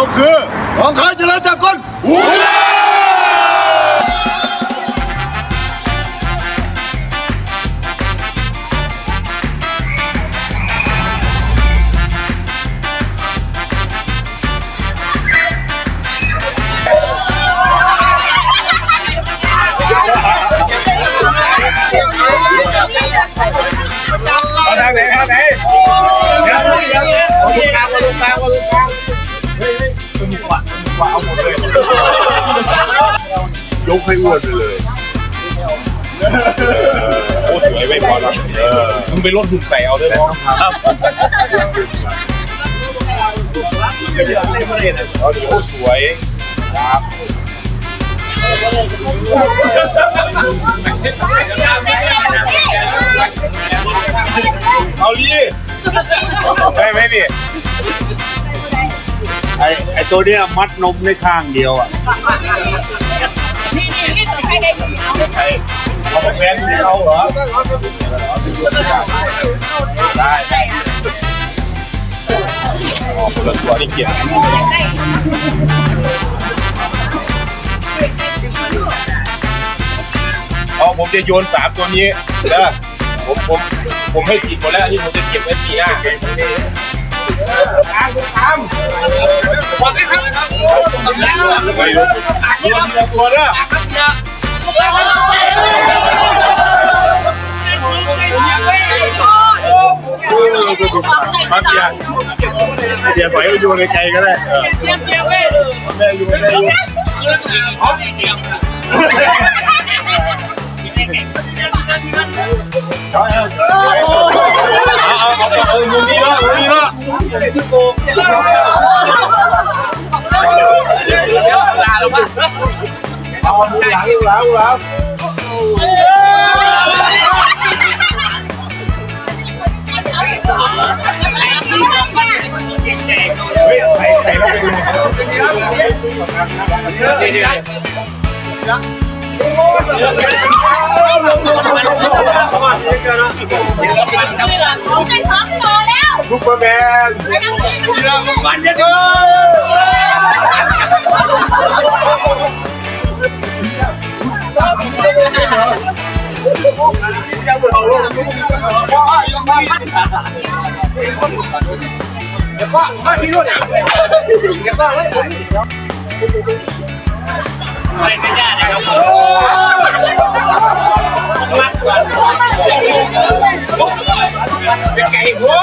เราคือของข้าเจริญจากคนหูเอาทางไหนทางไหนเดี๋ยวเดี๋ยวเดี๋ยวเอาตรงกลางเอาตรงกลางเอาตรงกลางเฮ้ยเฮ้ยสนุก ว่ะสนุกว่ะเอาหมดเลยยกให้อ้วนไปเลย โอ้สวยไม่พอแล้วมึงไปลดหุ่นใส่เอาด้วยน้องครับเอาดิโอ้สวยครับเอาลีได้ไหมนี่ ไอไอตัวเนี้ยมัดนมได้ข้างเดียวอะนี่นี่นี่ต้องให้ได้ยินเอาใช่เอาไปแทนเขาเหรอได้อ๋อคนละตัวนี่เกี่ยวเอาผมจะโยนสามตัวนี้เด้อผมผมผมให้ผิดหมดแล้วนี่ผมจะเก็บไว้สี่ห้า มตามบอกให้ครับไม่รู้ทีละตัวเด้อครับเดียเดียปล่อยให้อยู่ในใจก็ได้เออแม่อยู่ไม่ได้อยู่เอา เอาเอาเอามุมนี้เนาะมุมนี้เนาะเอามุมหลังหลังหลังเฮ้ยใส่ใส่แล้วเป็นไง ผมได้สองตัวแล้วซุปเปอร์แมนวันเดียวเป็นไก่หัว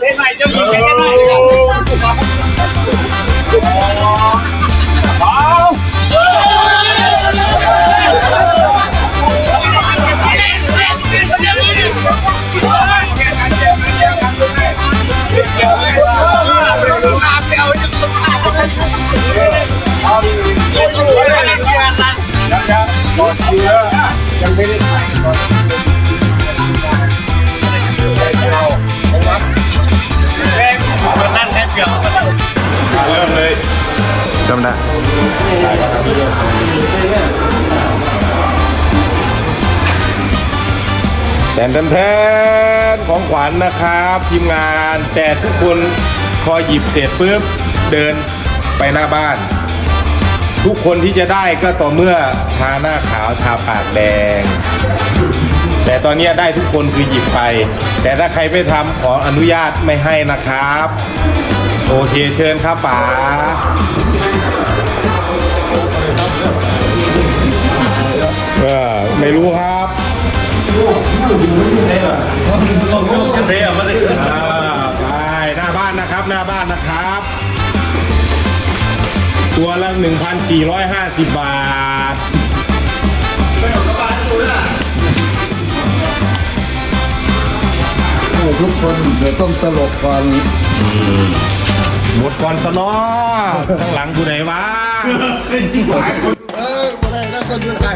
เป็นใหม่จะมีเป็นยังไง ยังไม่ได้ถ่ายตอนนั่นแค่เริ่มเลยจำได้แทนแทนแทนของขวัญนะครับ ทีมงานแต่ทุกคนพอหยิบเสร็จปุ๊บเดินไปหน้าบ้าน ทุกคนที่จะได้ก็ต่อเมื่อทาหน้าขาวทาปากแดง แต่ตอนนี้ได้ทุกคนคือหยิบไป แต่ถ้าใครไม่ทำขออนุญาตไม่ให้นะครับ โอเคเชิญครับป๋าเออไม่รู้ครับเรียบมาเลยอ่าไปหน้าบ้านนะครับหน้าบ้านนะครับ ตัวละ 1,450 บาททุกคนเดี๋ยวต้องตลกก่อนหมดก่อนสนอข้างหลังผู้ใดวะเออไม่ได้แล้วก็เลือกได้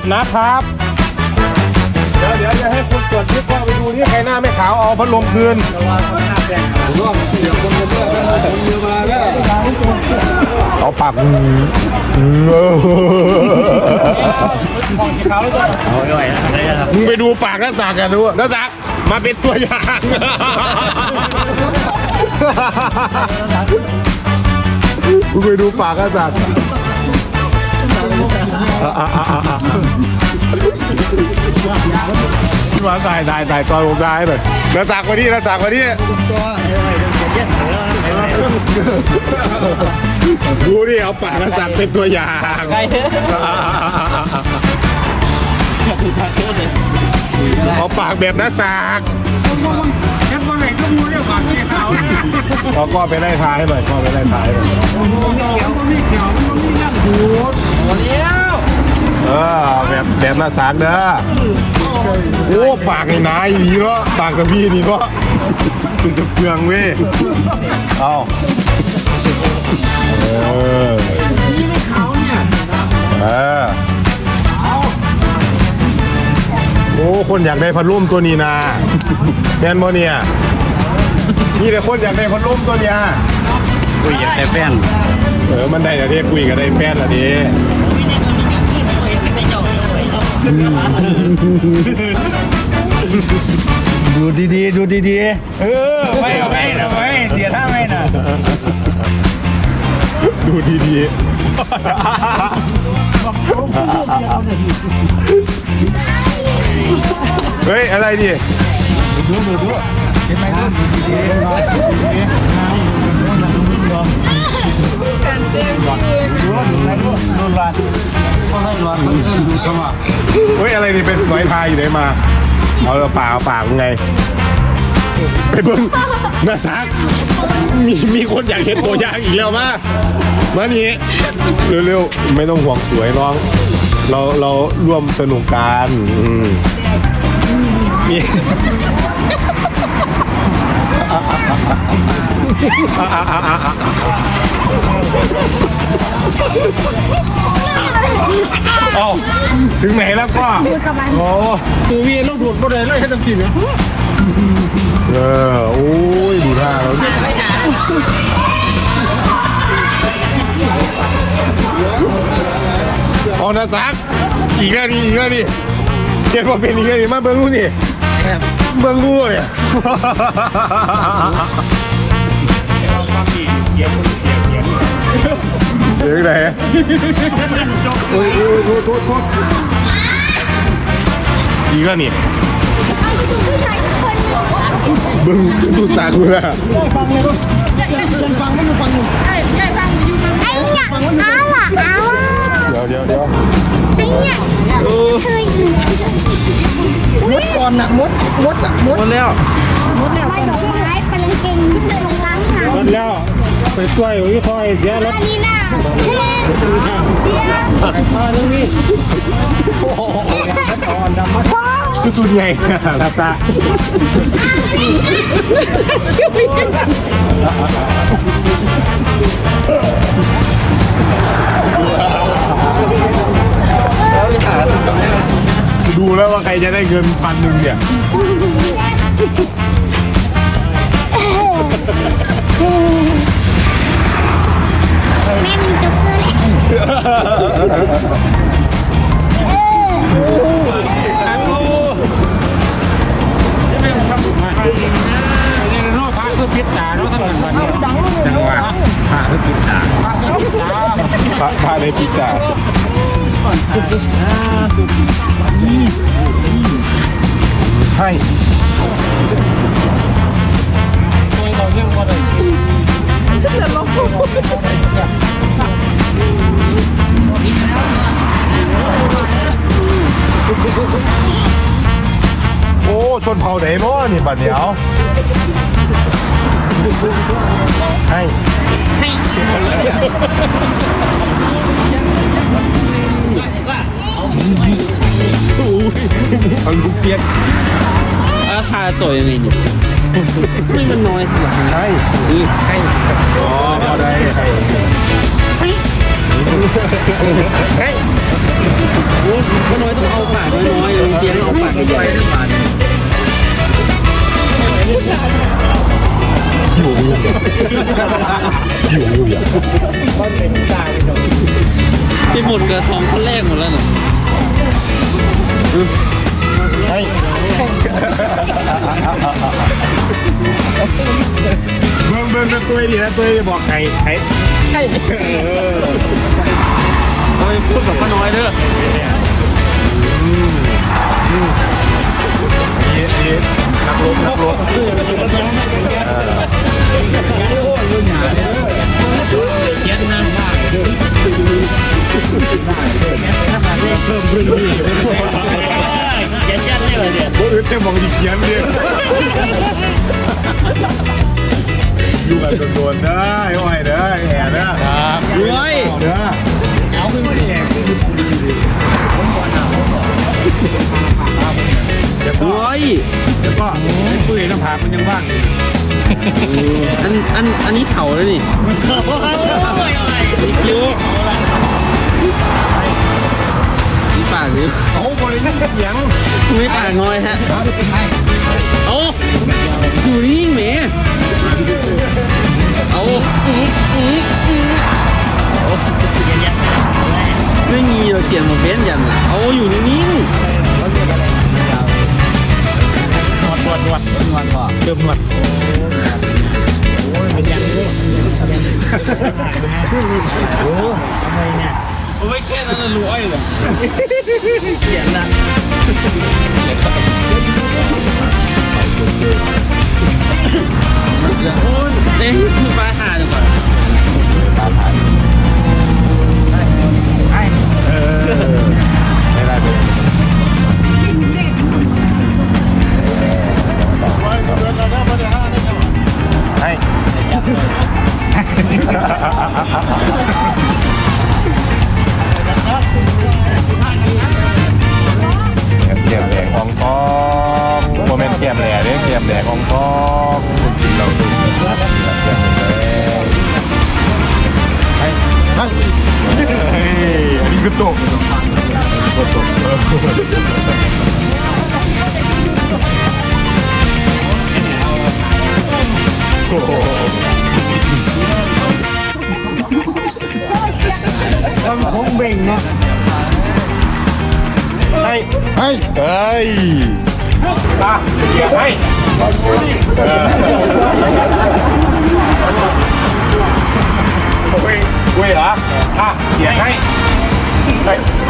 ดนะครับ เดี๋ยวเดี๋ยวจะให้คุณตรวจยึดพ่อไปดูที่ใครหน้าไม่ขาวเอาพัดลมคืนผมว่าเสียคนกันเยอะกันคนเยอะมาแล้วเอาปากอืมเออเอาไม่ไหวนะได้ครับมึงไปดูปากนักสักกันดูนักสักมาเป็นตัวอย่างมึงไปดูปากนักสัก พี่หวานถ่ายถ่ายถ่ายตอนผมถ่ายหน่อยนักสักมาดินักสักมาดิตัวดูดิเอาปากนักสักเป็นตัวอย่างเอาปากแบบนักสัก ขาเอาก็ไปไล่ท้ายหน่อยก็ไปไล่ท้ายหน่อยเกี่ยวก็มีเกี่ยวก็มีนั่งดูเลี้ยวเออแบบแบบหน้าสากเด้อโอ้ปากนี่นายดีเนาะปากกับพี่นี่เนาะคุณจะเปลืองเว้ยเอาเออเออโอ้คนอยากได้พัดลมตัวนี้นะแมนโมเนี่ย นี่แต่คนอยากได้พัดลมตัวเนี้ยคุยกับแต่แฟนเออมันได้แต่ที่คุยกับได้แฟนละดิดูดีๆดูดีๆเออไม่ไม่นะไม่เสียท่าไม่นะดูดีๆเฮ้ยอะไรดิ กันเต็มที่รุ่นร้านก็ให้ร้านเขาเอิ้นดูเข้ามาเฮ้ยอะไรนี่เป็นหอยพายอยู่ไหนมาเอาเอาปาเอาปากไงไปเบิ้งนาซักมีมีคนอยากเห็นตัวอย่างอีกแล้วมามานี่เร็วๆไม่ต้องห่วงสวยน้อง เราเราร่วมสนุกกันอืมมี เอ้าถึงไหนแล้วก็โอ้ตัววีลูกดูดก็ได้เลยให้ทำกินนะเออโอ้ยดูท่าแล้วเอานะซักอีกแล้วนี่อีกแล้วนี่เห็นว่าเป็นอีกแล้วนี่มาเบิ้งรู้นี่เบิ้งรู้เนี่ย เดี๋ยวไหนโอ้ยโอ้ยโทษโทษโทษอีกแล้วนี่บึ้งตูสากเลยอะไอ้เนี่ยเอาล่ะเอาล่ะเดี๋ยวเดี๋ยวเดี๋ยวไอ้เนี่ยเฮ้ยมดก่อนน่ะมดมดอะมดหมดแล้วไม่ดอกไม้เป็นเก่งขึ้นเลยลงล้างหาหมดแล้วไปช่วยวิเคราะห์เสียรถอันนี้น่ะเฮ้ยเสียมาตรงนี้คือตัวใหญ่ลาตา ดูแล้วว่าใครจะได้เงินพันหนึ่งเนี่ยแม่มีจุกเลยนี่รูปพระคือพิษตาเนาะทั้งนั้นวันนี้จังหวะผ่าทุกตาพระคือพิษตาผ่าผ่าในปีตา ให้เราเรื่องว่าได้โอ้ชนเผ่าไหนเนาะนี่บัดเดี๋ยวให้ เอาลูกเปียกราคาตัวยังไงเนี่ยไม่มันน้อยสิล่ะให้ให้อ๋อเอาได้ให้ให้ก็น้อยต้องเอาปากน้อยๆเลยเพียงเอาปากใหญ่ๆ อยู่อยู่อยู่อยู่อยู่ที่หมดกระทองคนแรกหมดแล้วเน่ะให้เบิ่งเบิ่งตัวดีนะตัวจะบอกใครใครเออเอาไปพูดกับป้าน้อยเด้อเย็ดเย็ด นักรบนักรบยันยันเลยเนี่ยบ่อื่นแต่มองดีเขียนเลยอยู่กันโดนๆได้อ้อยได้แห่ได้รวยเด้อ ดี๋ยวรก็วยเดี๋ยวก็ไอ้ปุ้ยน้ำผากมันยังว่างอยู่อันอันอันนี้เข่าแล้วนี่นี่คิ้วนี่ปากหรือเอาบริษัทเสียงไม่ปากน้อยฮะเอาอยู่นี่แหมเอาอื้ออื้ออื้อเอาไม่มีเราเขียนมาเบ้นยันอะเอาอยู่นิ่งน วดนวดเติมนวดโอ้ยเป็นยังไงโอ้ทำไมเนี่ยโอ้ยแค่นั้นรวยเลยเขียนนะโอ้ยเอ้ยคือปลาหาดีกว่าปลาหาไอ้เออไม่ได้เป็ はい。เกียมแดงของทองโมเมนต์เกียมแหล่เด้เกียมแดงของทอกินดูเกียมแดงให้ให้เฮ้คือตกตก โอ้โหต้องคงเบ่งเนาะให้ให้เฮ้ยอะเกียร์ให้เออเว้ยเว้ยเหรออะเกียร์ให้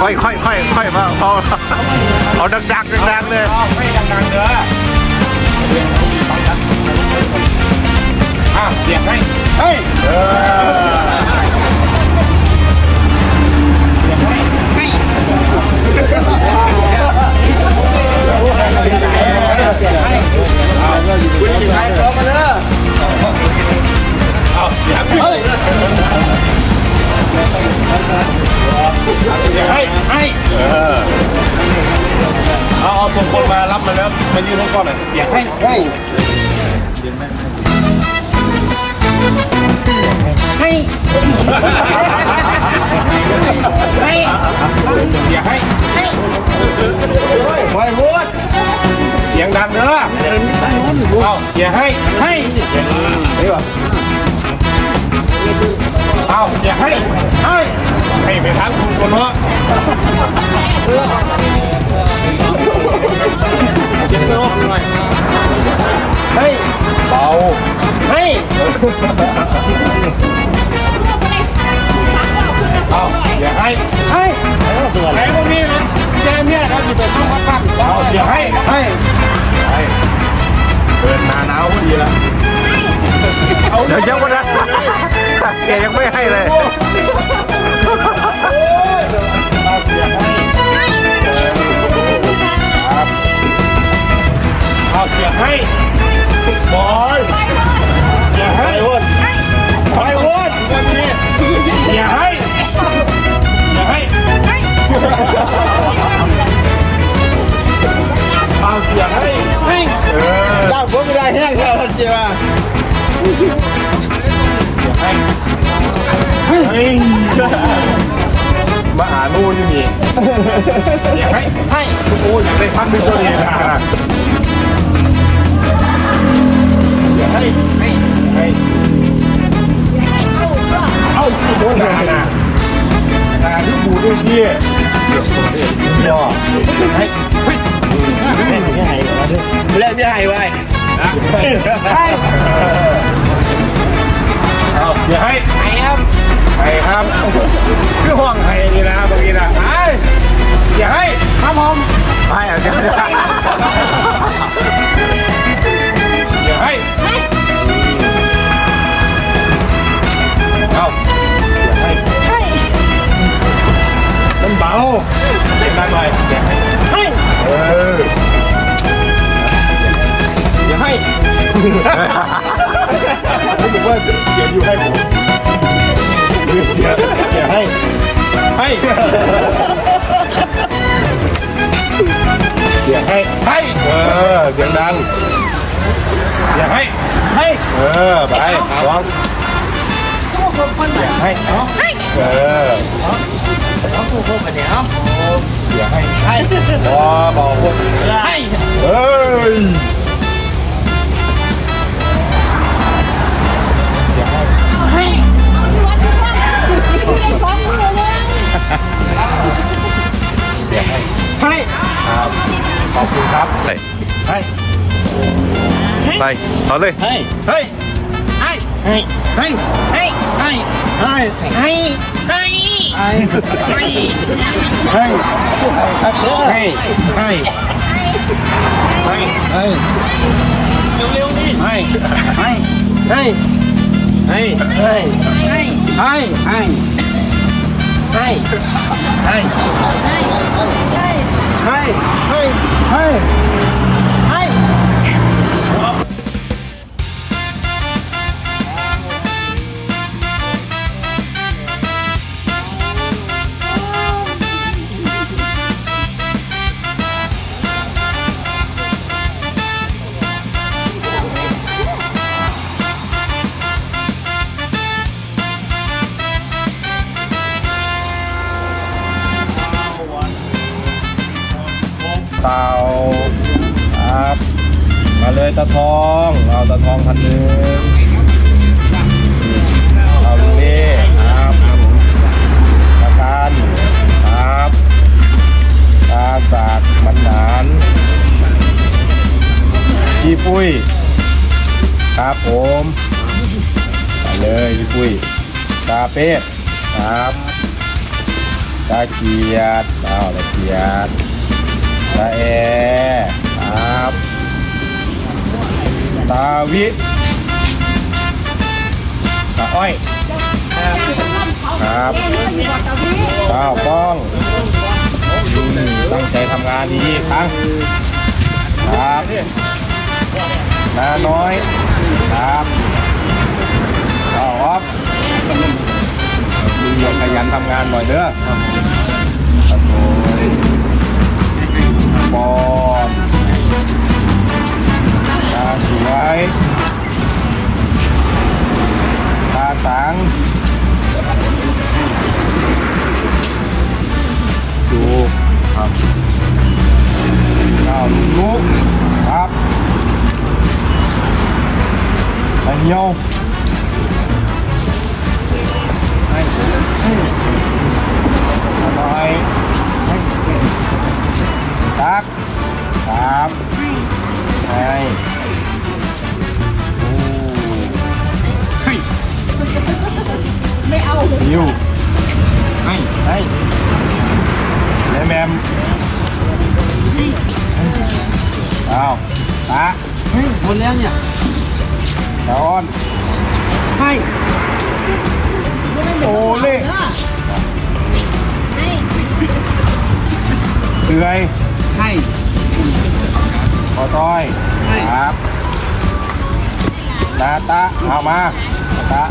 ค่อยค่อยค่อยค่อยมาเอาเอาดังดังดังดังเลยไม่ดังดังเด้อ อ้าเสียงให้เฮ้ยเอให้ให้าคุให้มให้เอาเอาส่งคนมารับมาแล้วมายืนให้ก่อนหน่อยเสียงให้ให้ ให้อย่าให้ให้ไม่พูดเสียงดังเด้อเอาอย่าให้ให้นี่วะเอาอย่าให้ให้ให้ไปทางคุณคนเนาะเจ็บตัวหน่อยให้เบาให้ เอาอย่าให้ให้ไหนพวกนี้นะแกเนี่ยเราจะไปทำพักพักเอาอย่าให้ให้ให้เปิดหนาหนาวพอดีละเดี๋ยวยังวันนั้นแกยังไม่ให้เลยเอาเอาอย่าให้บอย เอาเสียงให้ให้เออได้ผมไม่ได้แห้งแล้วท่านเจ้าเฮ้ยมาหานู่นอยู่นี่อยากให้ให้โอ้ยอยากได้พันหนึ่งตัวนี้นะอยากให้ให้ให้เอาโอ้ยนานานาที่บูด้วยที่ย เดี๋ยวให้แม่พี่ไห้เล่นไม่ไห้ไว้ให้เอาเดี๋ยวให้ไห้ครับไห้ครับคือห้องไห้นี่นะบางทีนะไห้อย่าให้ครับผมไห้เอาเดี๋ยว อออย่าให้ รู้สึกว่าเสียงอยู่ให้ผมอย่าอย่าให้ ให้อย่าให้ให้เออเสียงดังอย่าให้ให้เออไปร้องอย่าให้ให้เออ อย่าให้ให้บอบอกคนให้เอ้ยอย่าให้ให้วัดทุกวันในสองมือเลยอย่าให้ให้ครับขอบคุณครับให้ให้ไปเอาเลยให้เฮ้ยให้ ให้ให้ให้ให้ให้ให้ให้ให้ให้ให้ให้ให้ให้เร็วๆนี่ให้ให้ให้ให้ให้ให้ให้ให้ให้ให้ให้ให้ให้ ตะทองเอาตะทองพันหนึ่งเอาลุงเล่ครับตะการครับตาสากมันหนานพี่ปุ้ย ครับผมไปเลยพี่ปุ้ยตาเป็ดครับตาเกียรติเอาตาเกียรติตาแอรับ ตาวิตาอ้อยครับข้าวป้องตั้งใจทำงานดีครั้งครับนาน้อยครับข้าวออฟมีขยันทำงานหน่อยเด้อ ตาสังดูครับข้าวลุกครับไอ้เหี่ยวให้ให้หน่อยให้ตักครับให้โอ้ ไม่เอาหิวให้ให้แม่แมมเอาตาเฮ้ยหมดแล้วเนี่ยตาอ้อนให้โอเล่เตือยให้ขอต้อยให้ครับตาตาเอามาตา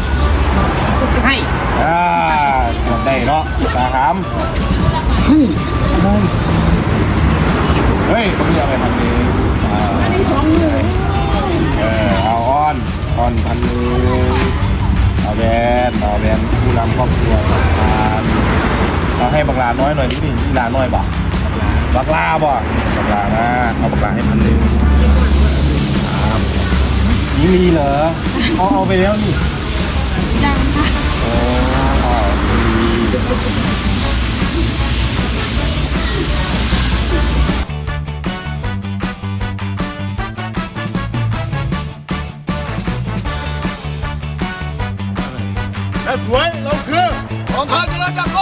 ให้อ่าหมดได้เนาะตาหามเฮ้ยเขาไม่เอาไปทำนี้อ่าสองมือเออเอาอ้อนอ้อนพันมือเอาแบนเอาแบนผู้นำครอบครัวทานเอาให้บักลาน้อยหน่อยนิดนึงที่ลาน้อยบ่บักลาบ่บักลานะเอาบักลาให้พันหนึ่งนี่มีเหรอเขาเอาไปแล้วนี่ ค่ะโอ้ดีและส